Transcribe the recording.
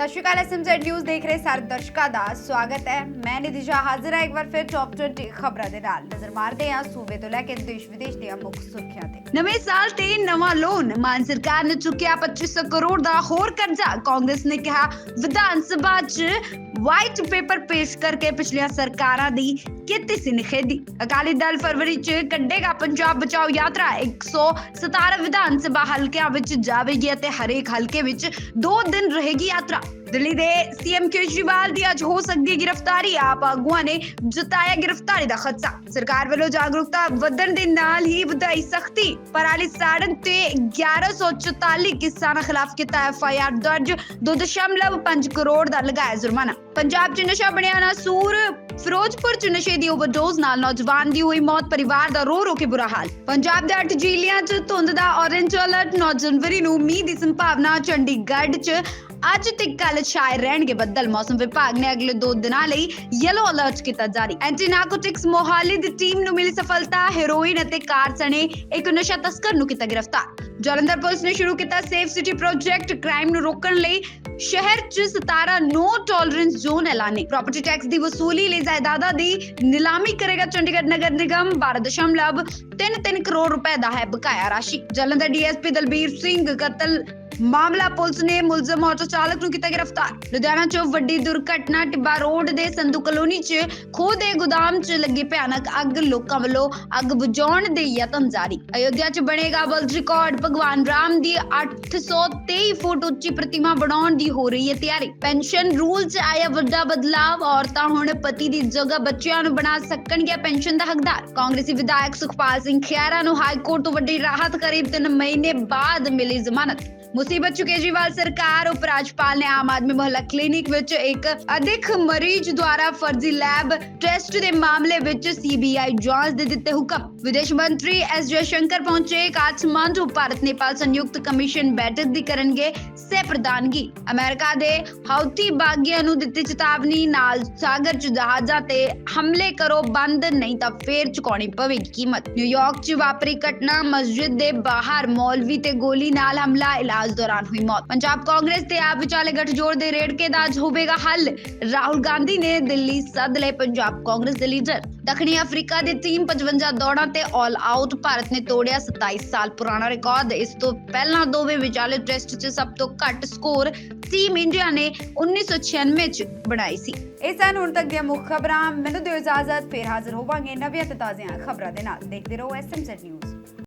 ਸਤਿ ਸ਼੍ਰੀ ਅਕਾਲ SMZ news ਦੇਖ ਰਹੇ ਸਾਰੇ ਦਰਸ਼ਕਾਂ ਦਾ ਸਵਾਗਤ ਹੈ ਮੈਂ ਨਿਦਿਸ਼ਾ ਹਾਜ਼ਰ ਹਾਂ ਇੱਕ ਵਾਰ ਫਿਰ ਟੌਪ 20 ਖਬਰਾਂ ਦੇ ਨਾਲ ਨਜ਼ਰ ਮਾਰਦੇ ਹਾਂ ਸੂਬੇ ਤੋਂ ਲੈ ਕੇ ਦੇਸ਼ ਵਿਦੇਸ਼ ਦੀਆਂ ਮੁੱਖ ਸੁਰਖੀਆਂ ਤੇ ਨਵੇਂ ਸਾਲ ਤੇ ਨਵਾਂ ਲੋਨ ਮਾਨ ਸਰਕਾਰ ਨੇ ਚੁੱਕਿਆ 2500 ਕਰੋੜ ਦਾ ਹੋਰ ਕਰਜ਼ਾ ਕਾਂਗਰਸ ਨੇ ਕਿਹਾ ਵਿਧਾਨ ਸਭਾ 'ਚ ਵਾਈਟ ਪੇਪਰ ਪੇਸ਼ ਕਰਕੇ ਪਿਛਲੀਆਂ ਸਰਕਾਰਾਂ ਦੀ ਕੀਤੀ ਸੀ ਨਿਖੇਧੀ। ਅਕਾਲੀ ਦਲ ਫਰਵਰੀ 'ਚ ਕੱਢੇਗਾ ਪੰਜਾਬ ਬਚਾਓ ਯਾਤਰਾ। 117 ਵਿਧਾਨ ਸਭਾ ਹਲਕਿਆਂ ਵਿੱਚ ਜਾਵੇਗੀ ਅਤੇ ਹਰੇਕ ਹਲਕੇ ਵਿੱਚ 2 ਦਿਨ ਰਹੇਗੀ ਯਾਤਰਾ। ਦਿੱਲੀ ਦੇ ਸੀਐਮ ਕੇਜਰੀਵਾਲ ਦੀ ਅੱਜ ਹੋ ਸਕਦੀ ਗ੍ਰਿਫਤਾਰੀ। ਆਪ ਆਗੂਆਂ ਨੇ ਜਤਾਇਆ ਗ੍ਰਿਫਤਾਰੀ ਦਾ ਖਤਰਾ। ਸਰਕਾਰ ਵੱਲੋਂ ਜਾਗਰੂਕਤਾ ਵਧਣ ਦੇ ਨਾਲ ਹੀ ਵਧਾਈ ਸਖਤੀ। ਪਰਾਲੀ ਸਾੜਨ ਤੇ 1144 ਕਿਸਾਨਾਂ ਖਿਲਾਫ ਕੀਤਾ ਐਫਆਈਆਰ ਦਰਜ। 2.5 ਕਰੋੜ ਦਾ ਲਗਾਇਆ ਜੁਰਮਾਨਾ। ਪੰਜਾਬ 'ਚ ਨਸ਼ਾ ਬਣਿਆ ਨਾ ਸੂਰ, ਫਿਰੋਜ਼ਪੁਰ 'ਚ ਨਸ਼ੇ ਦੀ ਓਵਰਡੋਜ਼ ਨਾਲ ਨੌਜਵਾਨ ਦੀ ਹੋਈ ਮੌਤ, ਪਰਿਵਾਰ ਦਾ ਰੋ ਰੋ ਕੇ ਬੁਰਾ ਹਾਲ। ਪੰਜਾਬ ਦੇ 8 ਜ਼ਿਲ੍ਹਿਆਂ 'ਚ ਧੁੰਦ ਦਾ ਔਰੇਂਜ ਅਲਰਟ 9 ਜਨਵਰੀ ਨੂੰ ਮੀਂਹ ਦੀ ਸੰਭਾਵਨਾ, ਚੰਡੀਗੜ੍ਹ 'ਚ ਅੱਜ ਤੇ ਕੱਲ ਛਾਏ ਰਹਿਣਗੇ ਬੱਦਲ। ਮੌਸਮ ਵਿਭਾਗ ਨੇ ਅਗਲੇ 2 ਦਿਨਾਂ ਲਈ ਯੈਲੋ ਅਲਰਟ ਕੀਤਾ ਜਾਰੀ। ਐਂਟੀ ਨਾਰਕੋਟਿਕਸ ਮੋਹਾਲੀ ਦੀ ਟੀਮ ਨੂੰ ਮਿਲੀ ਸਫਲਤਾ। ਹੈਰੋਇਨ ਅਤੇ ਕਾਰ ਸਣੇ ਇੱਕ ਨਸ਼ਾ ਤਸਕਰ ਨੂੰ ਕੀਤਾ ਗ੍ਰਿਫਤਾਰ। ਜਲੰਧਰ ਪੁਲਿਸ ਨੇ ਸ਼ੁਰੂ ਕੀਤਾ ਸੇਫ ਸਿਟੀ ਪ੍ਰੋਜੈਕਟ ਕ੍ਰਾਈਮ ਨੂੰ ਰੋਕਣ ਲਈ। ਸ਼ਹਿਰ 'ਚ 17 ਨੋ ਟੋਲਰੈਂਸ ਜ਼ੋਨ ਐਲਾਨੇ। ਪ੍ਰਾਪਰਟੀ ਟੈਕਸ ਦੀ ਵਸੂਲੀ ਲਈ ਜਾਇਦਾਦਾਂ ਦੀ ਨਿਲਾਮੀ ਕਰੇਗਾ ਚੰਡੀਗੜ੍ਹ ਨਗਰ ਨਿਗਮ। 12.3 ਕਰੋੜ ਰੁਪਏ ਦਾ ਹੈ ਬਕਾਇਆ ਰਾਸ਼ੀ। ਜਲੰਧਰ ਡੀਐਸਪੀ ਦਲਬੀਰ ਸਿੰਘ ਕਤਲ ਮਾਮਲਾ ਪੁਲਿਸ ਨੇ ਮੁਲਜ਼ਮ ਆਟੋ ਚਾਲਕ ਨੂੰ ਕੀਤਾ ਗ੍ਰਿਫਤਾਰ। ਲੁਧਿਆਣਾ 'ਚ ਵੱਡੀ ਦੁਰਘਟਨਾ, ਟਿੱਬਾ ਰੋਡ ਦੇ ਸੰਧੂ ਕਲੋਨੀ 'ਚ ਖੋਹ ਦੇ ਗੋਦਾਮ 'ਚ ਲੱਗੀ ਭਿਆਨਕ ਅੱਗ। ਲੋਕਾਂ ਵੱਲੋਂ ਅੱਗ ਬੁਝਾਉਣ ਦੇ ਯਤਨ ਜਾਰੀ। ਅਯੋਧਿਆ 'ਚ ਬਣੇਗਾ ਵਰਲਡ ਰਿਕਾਰਡ ਭਗਵਾਨ ਰਾਮ ਦੀ 823 ਫੁੱਟ ਉੱਚੀ ਪ੍ਰਤਿਮਾ ਬਣਾਉਣ ਦੀ ਹੋ ਰਹੀ ਹੈ ਤਿਆਰੀ। ਪੈਨਸ਼ਨ ਰੂਲ 'ਚ ਆਇਆ ਵੱਡਾ ਬਦਲਾਵ। ਔਰਤਾਂ ਹੁਣ ਪਤੀ ਦੀ ਜਗ੍ਹਾ ਬੱਚਿਆਂ ਨੂੰ ਬਣਾ ਸਕਣਗੀਆਂ ਪੈਨਸ਼ਨ ਦਾ ਹੱਕਦਾਰ। ਕਾਂਗਰਸੀ ਵਿਧਾਇਕ ਸੁਖਪਾਲ ਸਿੰਘ ਖਿਆਰਾ ਨੂੰ ਹਾਈ ਕੋਰਟ ਤੋਂ ਵੱਡੀ ਰਾਹਤ ਕਰੀਬ 3 ਮਹੀਨੇ ਬਾਅਦ ਮਿਲੀ ਜ਼ਮਾਨਤ। ਮੁਸੀਬਤ ਚ ਕੇਜਰੀਵਾਲ ਸਰਕਾਰ, ਉਪ ਰਾਜਪਾਲ ਨੇ ਆਮ ਆਦਮੀ ਮੁਹੱਲਾ ਕਲੀਨਿਕ ਵਿੱਚ ਇੱਕ ਅਧਿਕ ਮਰੀਜ਼ ਦੁਆਰਾ ਫਰਜ਼ੀ ਲੈਬ ਟੈਸਟ ਦੇ ਮਾਮਲੇ ਵਿੱਚ ਸੀਬੀਆਈ ਜਾਂਚ ਦੇ ਦਿੱਤੇ ਹੁਕਮ। ਵਿਦੇਸ਼ ਮੰਤਰੀ ਐਸ ਜਯਸ਼ੰਕਰ ਪਹੁੰਚੇ, ਕਾਠਮੰਡੂ ਭਾਰਤ ਨੇਪਾਲ ਸੰਯੁਕਤ ਕਮਿਸ਼ਨ ਬੈਠਕ ਦੀ ਕਰਨਗੇ ਸੇ ਪ੍ਰਧਾਨਗੀ। ਅਮਰੀਕਾ ਦੇ ਹਾਊਤੀ ਬਾਗੀਆਂ ਨੂੰ ਦਿੱਤੀ ਚੇਤਾਵਨੀ, ਨਾਲ ਸਾਗਰ ਚ ਜਹਾਜ਼ਾਂ ਤੇ ਹਮਲੇ ਕਰੋ ਬੰਦ, ਨਹੀਂ ਤਾਂ ਫੇਰ ਚੁਕਾਉਣੀ ਪਵੇਗੀ ਕੀਮਤ। ਨਿਊਯਾਰਕ ਚ ਵਾਪਰੀ ਘਟਨਾ, ਮਸਜਿਦ ਦੇ ਬਾਹਰ ਮੌਲਵੀ ਤੇ ਗੋਲੀ ਨਾਲ ਹਮਲਾ ਇਲਾਜ ਦੌਰਾਨ ਹੋਈ ਮੌਤ। ਪੰਜਾਬ ਕਾਂਗਰਸ ਤੇ ਆਪ ਵਿਚਾਲੇ ਗੱਠਜੋੜ ਦੇ ਰੇੜਕੇ ਦਾ ਅੱਜ ਹੋਵੇਗਾ ਹੱਲ। ਰਾਹੁਲ ਗਾਂਧੀ ਨੇ ਦਿੱਲੀ ਸੱਦ ਲਏ ਪੰਜਾਬ ਕਾਂਗਰਸ ਦੇ ਲੀਡਰ। ਦੱਖਣੀ ਅਫਰੀਕਾ ਦੀ ਟੀਮ 55 ਦੌੜਾਂ ਤੇ ਆਲ ਆਊਟ ਭਾਰਤ ਨੇ ਤੋੜਿਆ 27 ਸਾਲ ਪੁਰਾਣਾ ਰਿਕਾਰਡ। ਇਸ ਤੋਂ ਪਹਿਲਾਂ ਦੋਵੇਂ ਵਿਚਾਲੇ ਟੈਸਟ 'ਚ ਸਭ ਤੋਂ ਘੱਟ ਸਕੋਰ ਟੀਮ ਇੰਡੀਆ ਨੇ 1996 'ਚ ਬਣਾਈ ਸੀ। ਇਹ ਸਨ ਹੁਣ ਤੱਕ ਦੀਆਂ ਮੁੱਖ ਖਬਰਾਂ। ਮੈਨੂੰ ਦਿਓ ਇਜਾਜ਼ਤ। ਫੇਰ ਹਾਜ਼ਰ ਹੋਵਾਂਗੇ ਨਵੀਆਂ ਤੇ ਤਾਜ਼ੀਆਂ ਖਬਰਾਂ ਦੇ ਨਾਲ। ਦੇਖਦੇ ਰਹੋ ਐਸਐਮਜ਼ੈਡ ਨਿਊਜ਼